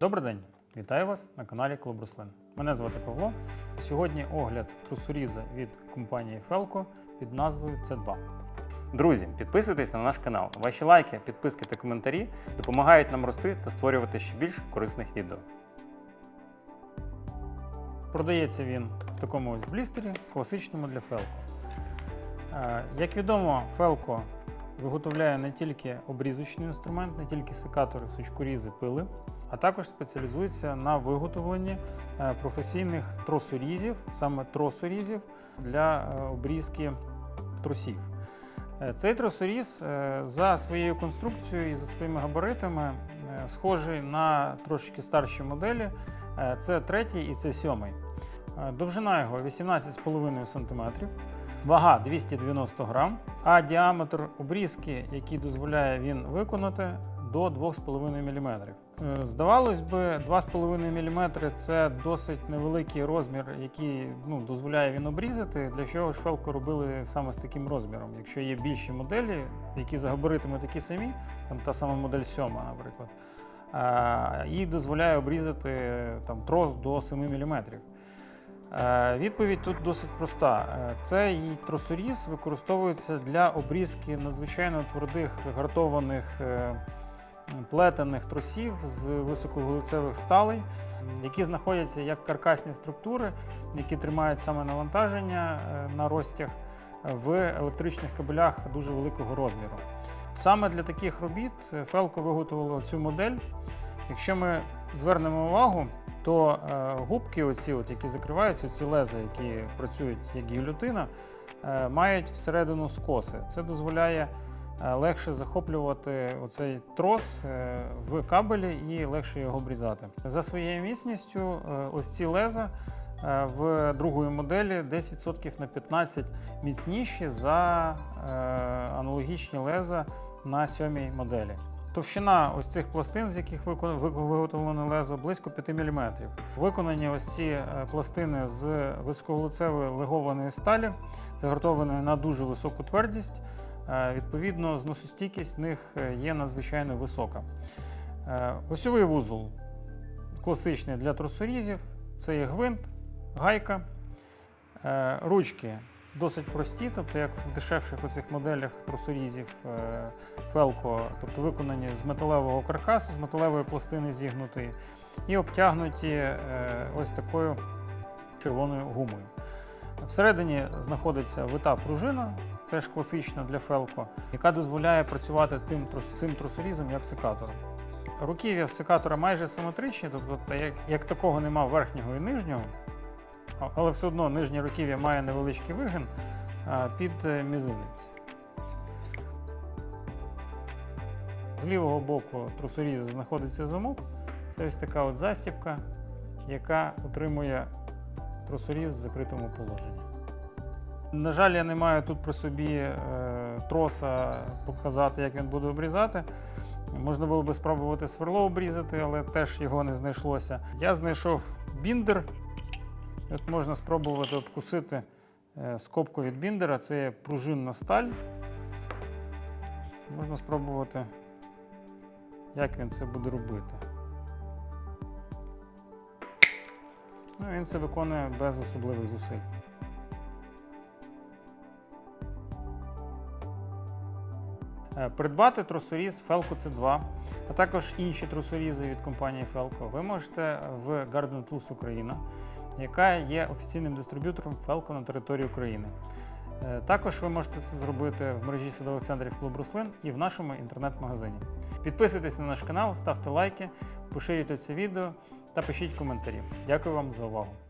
Добрий день! Вітаю вас на каналі Клуб Руслин. Мене звати Павло. Сьогодні огляд трусоріза від компанії Felco під назвою C2. Друзі, підписуйтесь на наш канал. Ваші лайки, підписки та коментарі допомагають нам рости та створювати ще більш корисних відео. Продається він в такому ось блістері, класичному для Felco. Е, Як відомо, Felco виготовляє не тільки обрізочний інструмент, не тільки секатори, сучкорізи, пили, а також спеціалізується на виготовленні е, професійних тросорізів, саме тросорізів для е, обрізки тросів. Е, Цей тросоріз за своєю конструкцією і за своїми габаритами схожий на трошки старші моделі. Це третій і це сьомий. Довжина його 18,5 см, вага 290 грам, а діаметр обрізки, який дозволяє він виконати, до 2,5 мм. Е, Здавалось би, 2,5 мм це досить невеликий розмір, який ну, дозволяє він обрізати. Для чого Felco робили саме з таким розміром? Якщо є більші моделі, які за габаритами такі самі, там та сама модель 7, наприклад, е, і дозволяє обрізати там, трос до 7 мм. Е, Відповідь тут досить проста. Цей тросоріз використовується для обрізки надзвичайно твердих гартованих плетених тросів з високовуглецевих сталей, які знаходяться як каркасні структури, які тримають саме навантаження е, на розтяг в електричних кабелях дуже великого розміру. Саме для таких робіт е, Felco виготовило цю модель. Якщо ми звернемо увагу, то е, губки, оці, от, які закриваються, ці лези, які працюють як гільотина, мають всередину скоси. Це дозволяє легше захоплювати оцей трос е, в кабелі і легше його обрізати. За своєю міцністю, е, ось ці леза е, в другої моделі десь відсотків на 15 міцніші за е, аналогічні леза на сьомій моделі. Товщина ось цих пластин, з яких викон- ви- лезо, близько 5 мм. Виконані ось ці е, пластини з високоглицевої легованої сталі, загартованої на дуже високу твердість. Е, Відповідно, зносостійкість в них е, є надзвичайно висока. Е, Осьовий вузол класичний для тросорізів. Це є гвинт, гайка. Ручки досить прості, тобто як в дешевших оцих моделях тросорізів Felco, тобто виконані з металевого каркасу, з металевої пластини зігнутої, і обтягнуті ось такою червоною гумою. Всередині знаходиться вита пружина, теж класична для Felco, яка дозволяє працювати тим, цим тросорізом як секатором. Руків'я секатора майже симетричні, тобто як, як такого нема верхнього і нижнього, але все одно нижнє руків'я має невеличкий вигин під е, мізинець. З лівого боку трусорізу знаходиться замок. Це ось така от застібка, яка утримує трусоріз в закритому положенні. На жаль, я не маю тут при собі е, троса показати, як він буде обрізати. Можна було би спробувати сверло обрізати, але теж його не знайшлося. Я знайшов біндер. От можна спробувати обкусити е, скобку від біндера. Це є пружинна сталь. Можна спробувати, як він це буде робити. Ну, він це виконує без особливих зусиль. Придбати тросоріз Felco C2, а також інші тросорізи від компанії Felco ви можете в Garden Tools Україна, яка є офіційним дистриб'ютором Felco на території України. Е, Також ви можете це зробити в мережі садових центрів Клуб Руслин і в нашому інтернет-магазині. Підписуйтесь на наш канал, ставте лайки, поширюйте це відео та пишіть коментарі. Дякую вам за увагу!